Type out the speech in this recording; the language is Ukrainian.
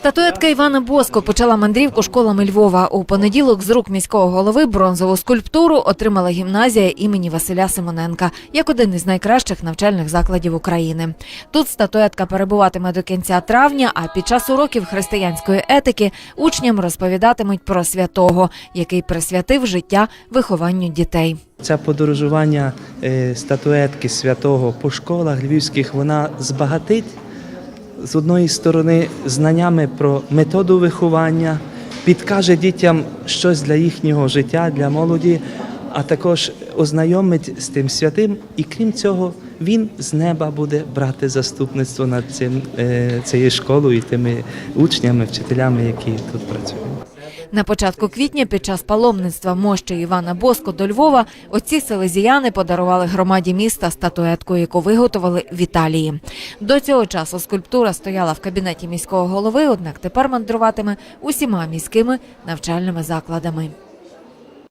Статуетка Івана Боско почала мандрівку школами Львова. У понеділок з рук міського голови бронзову скульптуру отримала гімназія імені Василя Симоненка як один із найкращих навчальних закладів України. Тут статуетка перебуватиме до кінця травня, а під час уроків християнської етики учням розповідатимуть про святого, який присвятив життя вихованню дітей. Це подорожування е, статуетки святого по школах львівських вона збагатить з одної сторони знаннями про методу виховання, підкаже дітям щось для їхнього життя, для молоді, а також ознайомить з тим святим. І крім цього, він з неба буде брати заступництво над цим, е, цією школою і тими учнями, вчителями, які тут працюють. На початку квітня під час паломництва мощі Івана Боско до Львова отці селезіяни подарували громаді міста статуетку, яку виготовили в Італії. До цього часу скульптура стояла в кабінеті міського голови, однак тепер мандруватиме усіма міськими навчальними закладами.